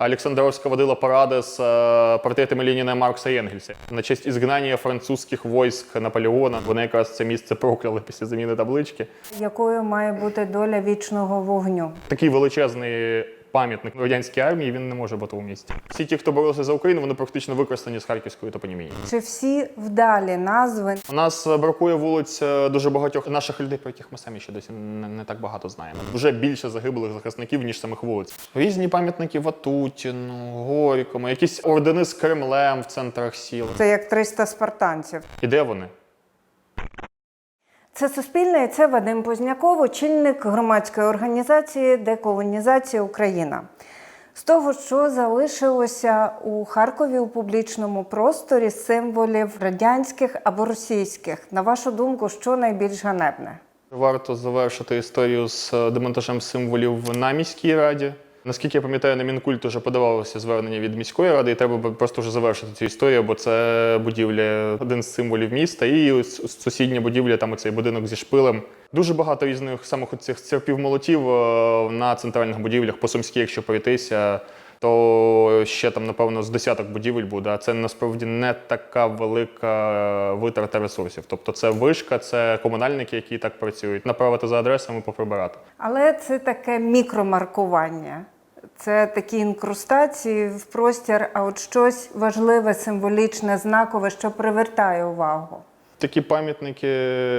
Олександровська водила паради з е, портретами Леніна, Маркса і Енгельса. На честь ізгнання французьких військ Наполеона. Вони якраз це місце прокляли після заміни таблички. Якою має бути доля вічного вогню? Такий величезний пам'ятник радянській армії він не може бути у місті. Всі ті, хто боролися за Україну, вони практично використані з харківської топонімії. Чи всі вдалі назви? У нас бракує вулиць е, дуже багатьох наших людей, про яких ми самі ще досі не, не так багато знаємо. Вже більше загиблих захисників, ніж самих вулиць. Різні пам'ятники Ватутіну, Горькому, якісь ордени з Кремлем в центрах сіл. Це як 300 спартанців. І де вони? Це Суспільне і це Вадим Позняков, очільник громадської організації Деколонізація Україна. З того, що залишилося у Харкові у публічному просторі символів радянських або російських, на вашу думку, що найбільш ганебне? Варто завершити історію з демонтажем символів на міській раді. Наскільки я пам'ятаю, на Мінкульт вже подавалося звернення від міської ради, і треба просто вже завершити цю історію, бо це будівля один з символів міста, і сусідня будівля, там оцей будинок зі шпилем. Дуже багато різних самих цих церквів молотів е, на центральних будівлях, по Сумській, якщо пройтися, то ще там, напевно, з десяток будівель буде. А це насправді не така велика е, витрата ресурсів. Тобто це вишка, це комунальники, які так працюють. Направити за адресами, поприбирати. Але це таке мікромаркування. Це такі інкрустації в простір, а от щось важливе, символічне, знакове, що привертає увагу. Такі пам'ятники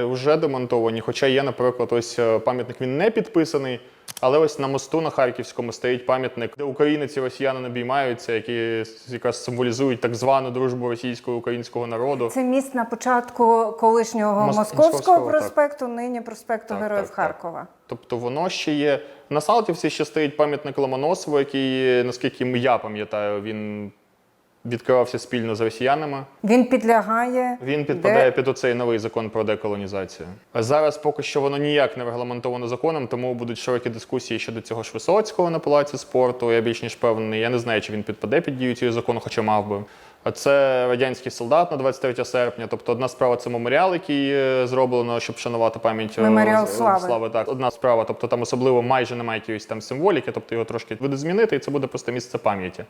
вже демонтовані. Хоча є, наприклад, ось е, пам'ятник він не підписаний, але ось на мосту на Харківському стоїть пам'ятник, де українець і росіяни обіймаються, які якраз символізують так звану дружбу російського українського народу. Це міст на початку колишнього Мос- Московського Московського, так. проспекту, нині проспекту Так, Героїв так, так. Харкова. Тобто воно ще є. На Салтівці ще стоїть пам'ятник Ломоносову, який, наскільки я пам'ятаю, він відкривався спільно з росіянами. Він підлягає. Він підпадає де- під оцей новий закон про деколонізацію. А зараз поки що воно ніяк не регламентовано законом, тому будуть широкі дискусії щодо цього ж Висоцького на палаці спорту. Я більш ніж певний. Я не знаю, чи він підпаде під дію цього закону, хоча мав би. А це радянський солдат на 23 серпня. Тобто, одна справа це меморіал, який е, зроблено, щоб вшанувати пам'ять е, Меморіал з- слави. Так, одна справа. Тобто там особливо майже немає якоїсь там символіки, тобто його трошки видозмінити, і це буде просто місце пам'яті.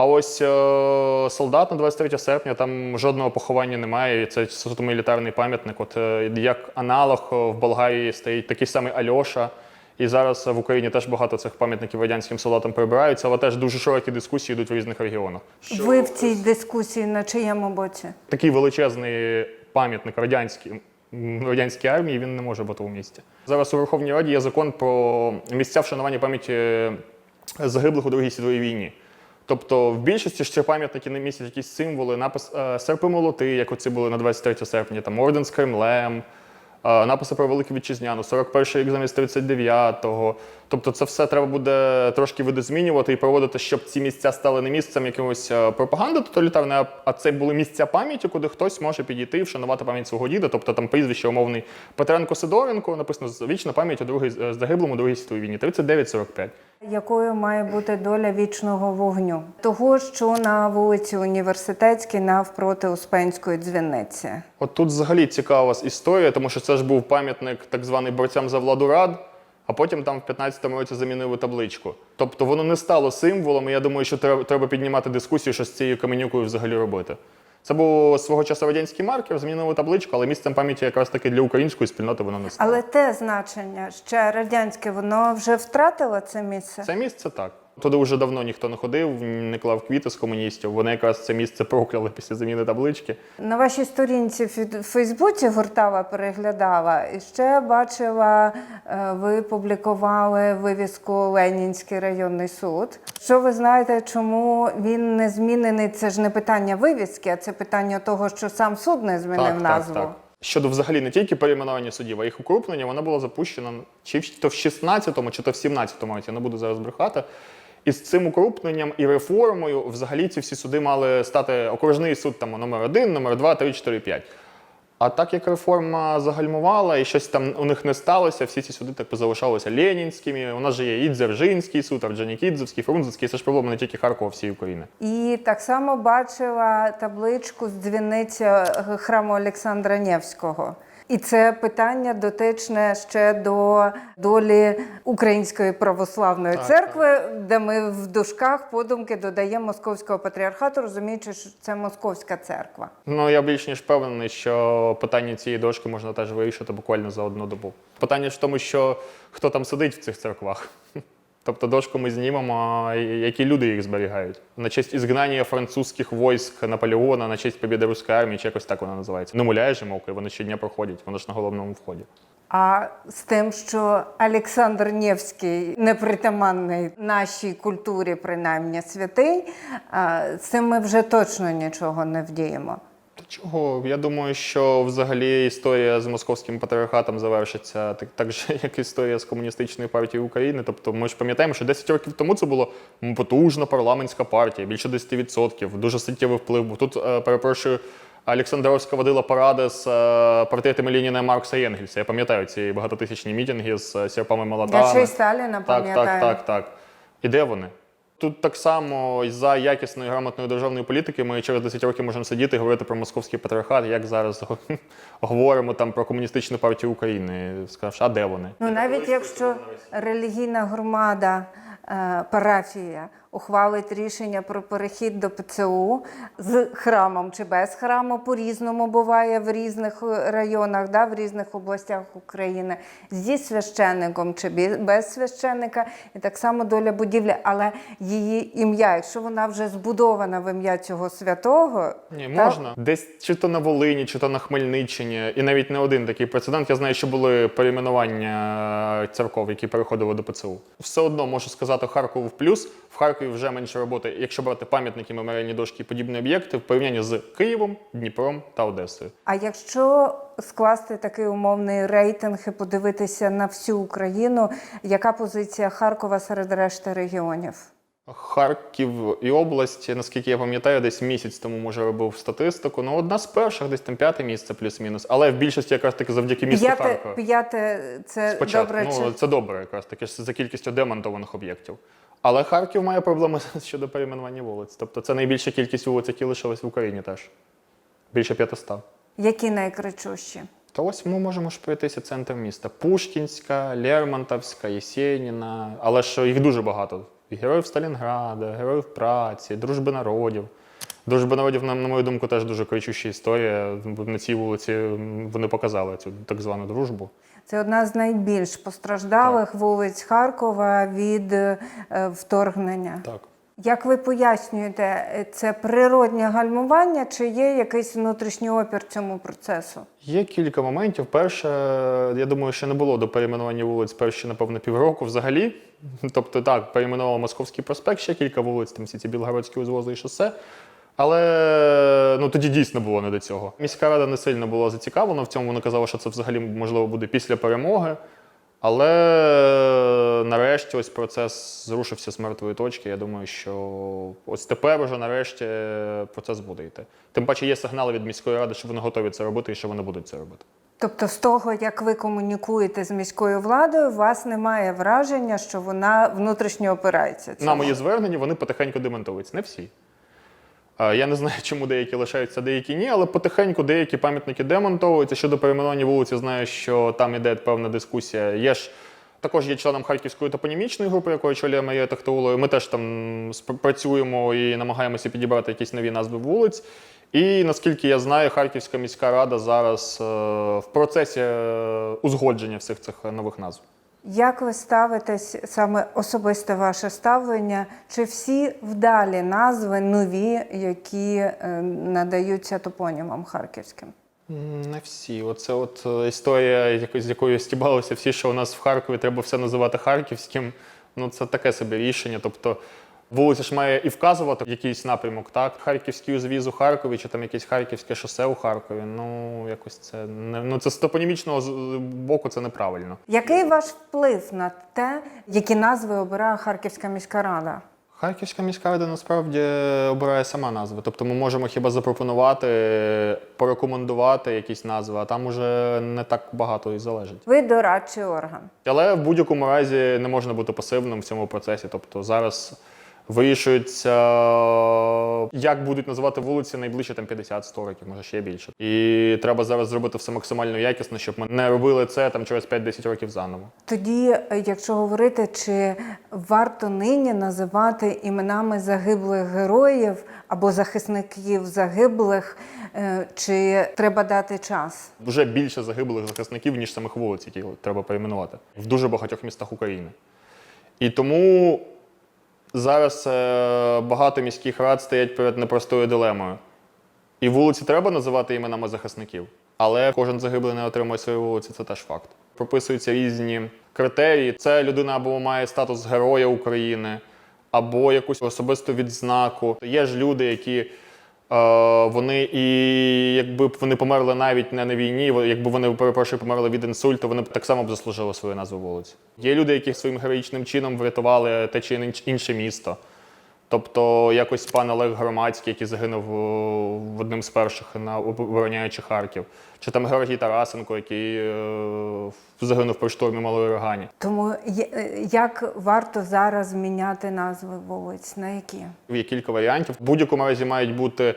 А ось е, солдат на 23 серпня там жодного поховання немає. і Це суто мілітарний пам'ятник. От е, як аналог е, в Болгарії стоїть такий самий Альоша. І зараз в Україні теж багато цих пам'ятників радянським солдатам прибираються, але теж дуже широкі дискусії йдуть в різних регіонах. Ви в цій дискусії на чиєму боці? Такий величезний пам'ятник радянській, радянській армії він не може бути у місті. Зараз у Верховній Раді є закон про місця вшанування пам'яті загиблих у Другій світовій війні. Тобто в більшості ж ці пам'ятники не містять якісь символи, напис е, серпи молоти, як оці були на 23 серпня, там орден з Кремлем, е, написи про Велику Вітчизняну, 41 рік замість 39-го. Тобто це все треба буде трошки видозмінювати і проводити, щоб ці місця стали не місцем якимось е, пропаганди тоталітарної, а- це були місця пам'яті, куди хтось може підійти і вшанувати пам'ять свого діда. Тобто там прізвище умовний Петренко Сидоренко, написано вічна пам'ять у другій загиблому Другій світовій війні, 39-45. Якою має бути доля вічного вогню? Того, що на вулиці Університетській навпроти Успенської дзвіниці. От тут взагалі цікава історія, тому що це ж був пам'ятник так званий борцям за владу рад, а потім там в 15-му році замінили табличку. Тобто воно не стало символом, і я думаю, що треба, піднімати дискусію, що з цією каменюкою взагалі робити. Це був свого часу радянський маркер, змінили табличку, але місцем пам'яті якраз таки для української спільноти воно не стало. Але те значення ще радянське, воно вже втратило це місце. Це місце так. Туди вже давно ніхто не ходив, не клав квіти з комуністів. Вони якраз це місце прокляли після заміни таблички. На вашій сторінці в Фейсбуці Гуртава переглядала і ще бачила, е, ви публікували вивіску Ленінський районний суд. Що ви знаєте, чому він не змінений? Це ж не питання вивіски, а це питання того, що сам суд не змінив назву. Щодо взагалі не тільки перейменування судів, а їх укрупнення, вона була запущена чи в- то в 16-му, чи то в 17-му році, я не буду зараз брехати. І з цим укрупненням і реформою взагалі ці всі суди мали стати окружний суд там номер 1, номер 2, 3, 4, 5. А так як реформа загальмувала і щось там у них не сталося, всі ці суди так залишалися ленінськими. У нас же є і Дзержинський суд, Орджонікідзевський, Фрунзенський. Це ж проблема не тільки Харкова, всієї України. І так само бачила табличку з дзвіниці храму Олександра Невського. І це питання дотичне ще до долі Української православної Так, церкви, де ми в дужках подумки додаємо московського патріархату, розуміючи, що це московська церква. Ну я більш ніж впевнений, що питання цієї дошки можна теж вирішити буквально за одну добу. Питання ж в тому, що хто там сидить в цих церквах. Тобто дошку ми знімемо, які люди їх зберігають. На честь ізгнання французьких військ Наполеона, на честь побіди руської армії, чи якось так вона називається. Ну, муляє же мовки, вони щодня проходять, воно ж на головному вході. А з тим, що Олександр Невський непритаманний нашій культурі, принаймні святий, з цим ми вже точно нічого не вдіємо. Чого? Я думаю, що взагалі історія з московським патріархатом завершиться так, так же, як історія з комуністичною партією України. Тобто, ми ж пам'ятаємо, що 10 років тому це була потужна парламентська партія, більше 10%, дуже суттєвий вплив. був. Тут, е, перепрошую, Олександровська водила паради з е, портретами Леніна Маркса і Енгельса. Я пам'ятаю ці багатотисячні мітинги з е, сірпами Я молотами. ще й Сталіна Так, так, так, так. І де вони? Тут так само за якісної грамотної державної політики ми через 10 років можемо сидіти і говорити про московський патріархат, як зараз говоримо там про комуністичну партію України. Скажеш, а де вони? Ну навіть якщо релігійна громада, е, парафія ухвалить рішення про перехід до ПЦУ з храмом чи без храму, по-різному буває в різних е, районах, да, в різних областях України, зі священником чи без священника, і так само доля будівлі, але її ім'я, якщо вона вже збудована в ім'я цього святого, Ні, та- можна. Десь чи то на Волині, чи то на Хмельниччині, і навіть не один такий прецедент. Я знаю, що були перейменування церков, які переходили до ПЦУ. Все одно можу сказати Харкову в плюс. В Харкові вже менше роботи, якщо брати пам'ятники, меморіальні дошки і подібні об'єкти в порівнянні з Києвом, Дніпром та Одесою. А якщо скласти такий умовний рейтинг і подивитися на всю Україну, яка позиція Харкова серед решти регіонів? Харків і область, наскільки я пам'ятаю, десь місяць тому може робив статистику. Ну, одна з перших, десь там п'яте місце, плюс-мінус. Але в більшості якраз таки завдяки місту П'яте, Харкова. п'яте це Спочатку, добре. ну чи... це добре, якраз таки за кількістю демонтованих об'єктів. Але Харків має проблеми щодо перейменування вулиць. Тобто це найбільша кількість вулиць, які лишились в Україні теж. Більше 500. Які найкричущі? Та ось ми можемо ж пройтися центр міста. Пушкінська, Лермонтовська, Єсєніна. Але ж їх дуже багато. Героїв Сталінграда, Героїв праці, Дружби народів. Дружба народів, на, на мою думку, теж дуже кричуща історія. На цій вулиці вони показали цю так звану дружбу. Це одна з найбільш постраждалих вулиць Харкова від е, вторгнення. Так. Як ви пояснюєте, е, це природнє гальмування чи є якийсь внутрішній опір цьому процесу? Є кілька моментів. Перше, я думаю, що не було до перейменування вулиць перші, напевно, півроку взагалі. Тобто, так, перейменував Московський проспект, ще кілька вулиць, там всі ці білгородські узвози і шосе. Але ну тоді дійсно було не до цього. Міська рада не сильно була зацікавлена в цьому. Вони казали, що це взагалі можливо буде після перемоги. Але нарешті ось процес зрушився з мертвої точки. Я думаю, що ось тепер уже нарешті процес буде йти. Тим паче є сигнали від міської ради, що вони готові це робити і що вони будуть це робити. Тобто, з того, як ви комунікуєте з міською владою, у вас немає враження, що вона внутрішньо опирається. На мої звернення вони потихеньку демонтуються. Не всі. Я не знаю, чому деякі лишаються, деякі ні, але потихеньку деякі пам'ятники демонтовуються. Щодо перейменування вулиці, знаю, що там іде певна дискусія. Є ж також є членом Харківської топонімічної групи, якої очолює Марія Тахтаула. Ми теж там працюємо і намагаємося підібрати якісь нові назви вулиць. І наскільки я знаю, Харківська міська рада зараз е, в процесі е, узгодження всіх цих нових назв. Як ви ставитесь саме особисте ваше ставлення? Чи всі вдалі назви нові, які е, надаються топонімам харківським? Не всі. Оце от е, історія, з якою стібалися всі, що у нас в Харкові треба все називати харківським. Ну це таке собі рішення. Тобто вулиця ж має і вказувати якийсь напрямок, так? Харківський узвіз у Харкові, чи там якесь харківське шосе у Харкові. Ну якось це не ну це з топонімічного боку це неправильно. Який ваш вплив на те, які назви обирає Харківська міська рада? Харківська міська рада насправді обирає сама назви. Тобто ми можемо хіба запропонувати, порекомендувати якісь назви, а там уже не так багато і залежить. Ви дорадчий орган. Але в будь-якому разі не можна бути пасивним в цьому процесі. Тобто зараз Вирішується, як будуть називати вулиці найближче там 50-100 років, може ще більше. І треба зараз зробити все максимально якісно, щоб ми не робили це там через 5-10 років заново. Тоді, е, якщо говорити, чи варто нині називати іменами загиблих героїв або захисників загиблих, е, чи треба дати час? Вже більше загиблих захисників, ніж самих вулиць, які треба перейменувати в дуже багатьох містах України. І тому зараз е, багато міських рад стоять перед непростою дилемою. І вулиці треба називати іменами захисників, але кожен загиблий не отримує свою вулицю, це теж факт. Прописуються різні критерії. Це людина або має статус Героя України, або якусь особисту відзнаку. Є ж люди, які вони і якби б вони померли навіть не на війні, якби вони перепрошую, померли від інсульту, вони б так само б заслужили свою назву вулиці. Є люди, які своїм героїчним чином врятували те чи інше місто. Тобто, якось пан Олег Громадський, який загинув в одним з перших на обороняючи Харків, чи там Георгій Тарасенко, який е, загинув при штурмі Малої Рогані. Тому е, як варто зараз міняти назви вулиць? На які? Є кілька варіантів. В будь-якому разі мають бути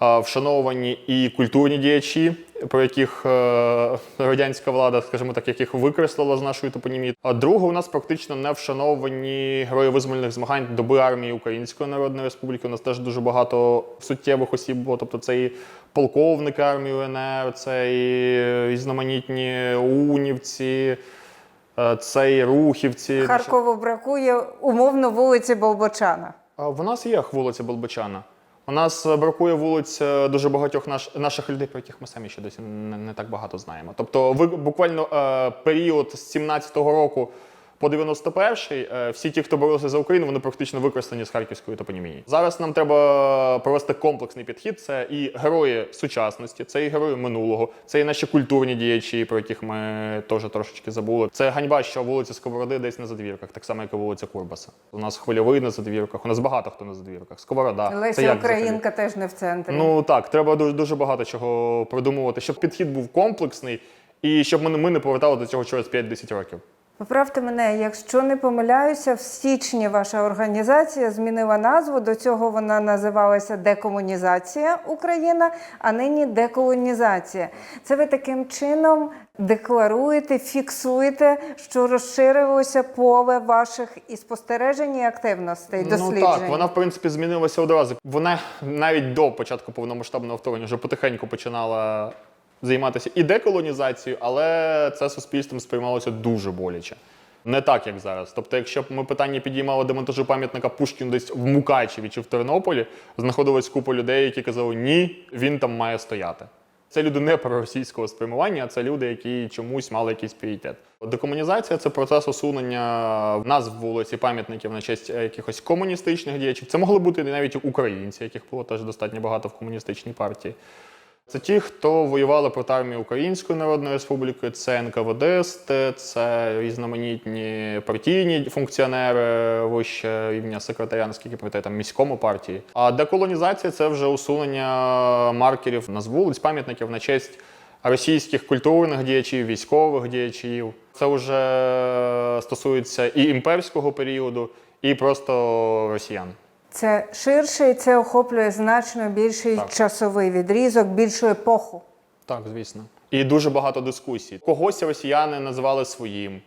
вшановані і культурні діячі, про яких е, радянська влада, скажімо так, яких викреслила з нашої топонімії. А друге, у нас практично не вшановані герої визвольних змагань доби армії Української Народної Республіки. У нас теж дуже багато суттєвих осіб було. Тобто це і полковники армії УНР, це і різноманітні унівці, е, це і рухівці. Харкову бракує умовно вулиці Болбочана. А В нас є вулиця Болбочана. У нас е, бракує вулиць е, дуже багатьох наш, наших людей, про яких ми самі ще досі не, не так багато знаємо. Тобто, ви буквально е, період з 17-го року по 91-й, е, всі ті, хто боролися за Україну, вони практично використані з харківської топонімії. Зараз нам треба провести комплексний підхід. Це і герої сучасності, це і герої минулого, це і наші культурні діячі, про яких ми теж трошечки забули. Це ганьба, що вулиця Сковороди десь на задвірках, так само, як і вулиця Курбаса. У нас хвильовий на задвірках, у нас багато хто на задвірках. Сковорода. Це Леся як Українка теж не в центрі. Ну так, треба дуже, дуже багато чого продумувати, щоб підхід був комплексний і щоб ми не повертали до цього через 5-10 років. Поправте мене, якщо не помиляюся, в січні ваша організація змінила назву. До цього вона називалася Декомунізація Україна, а нині деколонізація. Це ви таким чином декларуєте, фіксуєте, що розширилося поле ваших і спостережень, і активностей, досліджень. Ну так, вона в принципі змінилася одразу. Вона навіть до початку повномасштабного вторгнення вже потихеньку починала займатися і деколонізацією, але це суспільством сприймалося дуже боляче. Не так, як зараз. Тобто, якщо б ми питання підіймали демонтажу пам'ятника Пушкіну десь в Мукачеві чи в Тернополі, знаходилась купа людей, які казали, ні, він там має стояти. Це люди не проросійського спрямування, а це люди, які чомусь мали якийсь пріоритет. Декомунізація це процес усунення назв вулиці, пам'ятників на честь е, якихось комуністичних діячів. Це могли бути навіть українці, яких було теж достатньо багато в комуністичній партії. Це ті, хто воювали проти армії Української Народної Республіки, це НКВДсти, це різноманітні партійні функціонери вище рівня секретаря, наскільки пам'ятаю, там міському партії. А деколонізація це вже усунення маркерів на вулиць, пам'ятників на честь російських культурних діячів, військових діячів. Це вже стосується і імперського періоду, і просто росіян. Це ширше і це охоплює значно більший Так. часовий відрізок, більшу епоху. Так, звісно. І дуже багато дискусій. Когось росіяни називали своїм.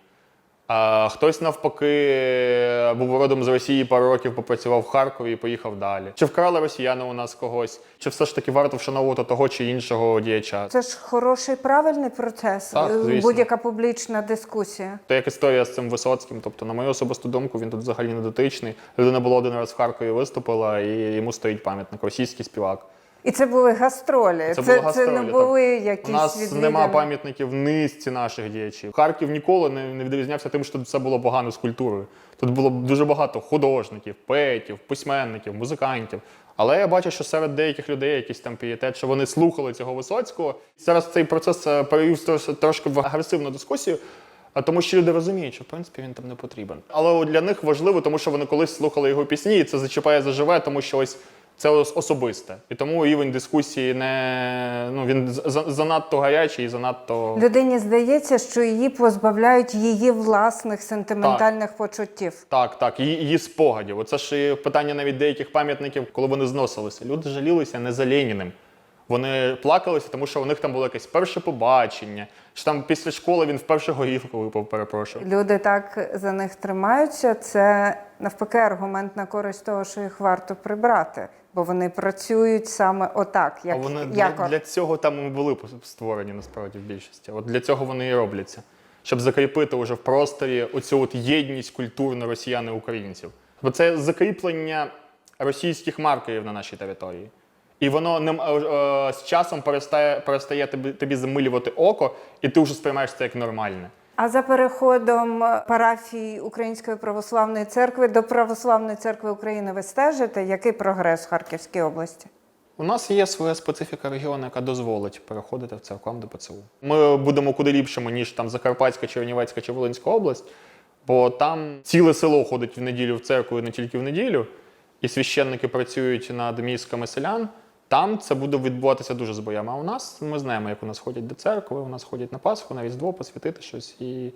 А хтось навпаки був родом з Росії, пару років попрацював в Харкові і поїхав далі. Чи вкрали росіяни у нас когось? Чи все ж таки варто вшановувати того чи іншого діяча? Це ж хороший правильний процес, е, будь-яка публічна дискусія. Це як історія з цим Висоцьким. Тобто, на мою особисту думку, він тут взагалі не дотичний. Людина була один раз в Харкові виступила, і йому стоїть пам'ятник, російський співак. І це були гастролі. Це Це, це, не так. були якісь У нас відвідини. нема пам'ятників низці наших діячів. Харків ніколи не, не відрізнявся тим, що все було погано з культурою. Тут було дуже багато художників, поетів, письменників, музикантів. Але я бачу, що серед деяких людей якийсь там пієтет, що вони слухали цього Висоцького. Зараз цей процес е, перевів трош- трошки в агресивну дискусію. а Тому що люди розуміють, що в принципі він там не потрібен. Але для них важливо, тому що вони колись слухали його пісні, і це зачіпає заживе, тому що ось Це особисте. І тому рівень дискусії не ну він занадто гарячий і занадто Людині здається, що її позбавляють її власних сентиментальних почуттів. так, так, її, її спогадів. Оце ж питання навіть деяких пам'ятників, коли вони зносилися. Люди жалілися не за Леніним. Вони плакалися, тому що у них там було якесь перше побачення, що там після школи він вперше горівку випав, перепрошую. Люди так за них тримаються. Це навпаки аргумент на користь того, що їх варто прибрати, бо вони працюють саме отак, як а вони для, для цього там і були створені насправді в більшості. От для цього вони і робляться. Щоб закріпити уже в просторі оцю от єдність культурно росіян і українців. Бо це закріплення російських маркерів на нашій території. І воно не, е, е, з часом перестає, перестає тобі, тобі замилювати око, і ти вже сприймаєш це як нормальне. А за переходом парафії Української православної церкви до Православної церкви України ви стежите? Який прогрес в Харківській області? У нас є своя специфіка регіону, яка дозволить переходити в церквам до ПЦУ. Ми будемо куди ліпшими, ніж там Закарпатська, Чернівецька чи Волинська область, бо там ціле село ходить в неділю в церкву і не тільки в неділю, і священники працюють над мізками селян. Там це буде відбуватися дуже з боями. А у нас ми знаємо, як у нас ходять до церкви, у нас ходять на Пасху, на Різдво, посвятити щось. І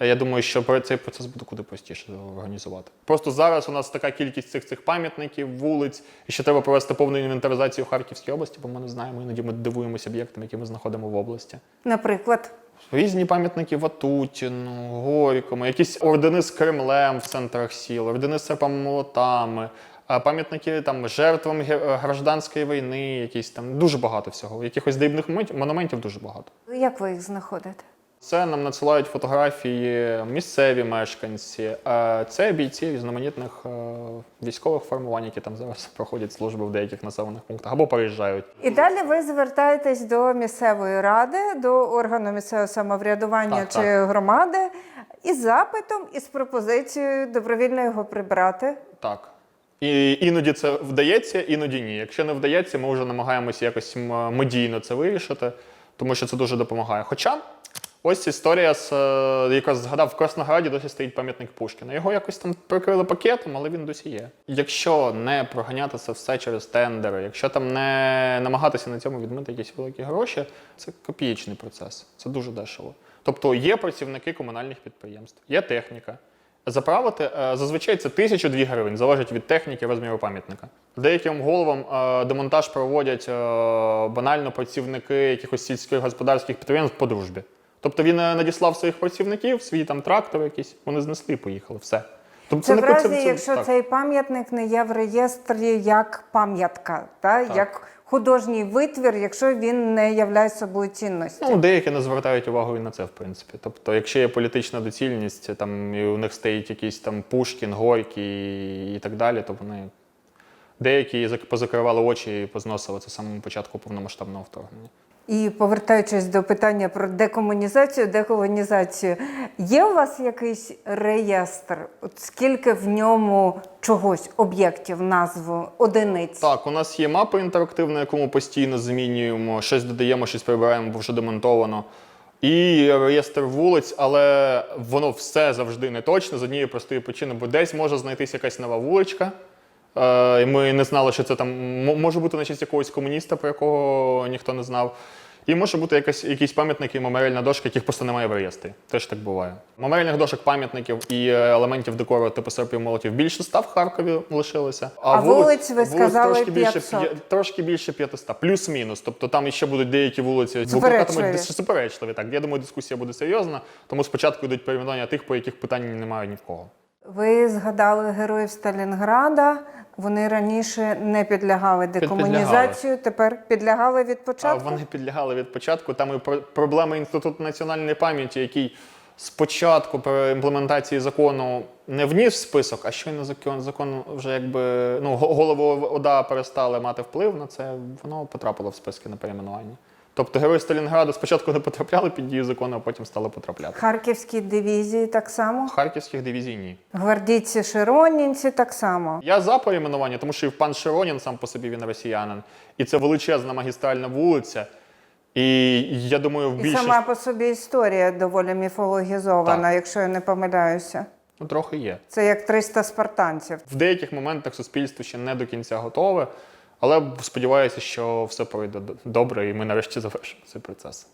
я думаю, що цей процес буде куди простіше організувати. Просто зараз у нас така кількість цих цих пам'ятників, вулиць, і ще треба провести повну інвентаризацію в Харківській області, бо ми не знаємо, іноді ми дивуємося об'єктами, які ми знаходимо в області. Наприклад, Різні пам'ятники Ватутіну, Горькому, якісь ордени з Кремлем в центрах сіл, ордени з серпами молотами, пам'ятники там жертвам е, гражданської війни, якісь там дуже багато всього. Якихось моментів- монументів дуже багато. як ви їх знаходите? Це нам надсилають фотографії місцеві мешканці. а Це бійці різноманітних е, військових формувань, які там зараз проходять служби в деяких населених пунктах або переїжджають. І далі ви звертаєтесь до місцевої ради, до органу місцевого самоврядування Так, чи громади із запитом, із пропозицією добровільно його прибрати. Так. І іноді це вдається, іноді ні. Якщо не вдається, ми вже намагаємося якось медійно це вирішити, тому що це дуже допомагає. Хоча ось історія з е, якраз згадав в Краснограді досі стоїть пам'ятник Пушкіна. Його якось там прикрили пакетом, але він досі є. Якщо не проганяти це все через тендери, якщо там не намагатися на цьому відмити якісь великі гроші, це копієчний процес. Це дуже дешево. Тобто є працівники комунальних підприємств, є техніка. Заправити е, зазвичай це тисячу дві гривень, залежить від техніки, розміру пам'ятника. Деяким головам е, демонтаж проводять е, банально працівники якихось сільських господарських підприємств по дружбі. Тобто він надіслав своїх працівників, свій там трактор якийсь, вони знесли і поїхали. Все. Тобто Це в не разі, це- якщо так. цей пам'ятник не є в реєстрі як пам'ятка, та? Так. як художній витвір, якщо він не являє собою цінності. Ну, деякі не звертають увагу і на це, в принципі. Тобто, якщо є політична доцільність, там і у них стоїть якийсь там Пушкін, Горький і так далі, то вони деякі зак- позакривали очі і позносили це самому початку повномасштабного вторгнення. І повертаючись до питання про декомунізацію, деколонізацію, є у вас якийсь реєстр? От скільки в ньому чогось, об'єктів, назву, одиниць? Так, у нас є мапа інтерактивна, яку ми постійно змінюємо, щось додаємо, щось прибираємо, бо вже демонтовано. І реєстр вулиць, але воно все завжди не точно з однієї простої причини, бо десь може знайтися якась нова вуличка. Е, і ми не знали, що це там може бути на честь якогось комуніста, про якого ніхто не знав. І може бути якась, якісь пам'ятники, меморіальна дошка, яких просто немає в реєстрі. Теж так буває. Меморіальних дошок, пам'ятників і е, елементів декору типу серпів молотів більше ста в Харкові лишилося. А вулиць, ви сказали, трошки більше, 500. п'я- трошки більше 500, плюс-мінус. Тобто там ще будуть деякі вулиці Суперечливі. суперечливі. Так, я думаю, дискусія буде серйозна. Тому спочатку йдуть перейменування тих, по яких питань немає ні в кого. Ви згадали героїв Сталінграда. Вони раніше не підлягали декомунізацію, тепер підлягали від А початку. вони підлягали від початку. Там і про- проблеми інституту національної пам'яті, який спочатку при імплементації закону не вніс в список, а щойно закон, закон вже якби ну го- голови ОДА перестали мати вплив на це, воно потрапило в списки на перейменування. Тобто герої Сталінграду спочатку не потрапляли під дію закону, а потім стали потрапляти. Харківські дивізії так само. Харківських дивізій ні. Гвардійці Широнінці так само. Я за перейменування, тому що і пан Широнін сам по собі він росіянин, і це величезна магістральна вулиця. І я думаю, в І сама по собі історія доволі міфологізована, Так. якщо я не помиляюся. ну, трохи є. Це як 300 спартанців. В деяких моментах суспільство ще не до кінця готове. Але сподіваюся, що все пройде добре, і ми нарешті завершимо цей процес.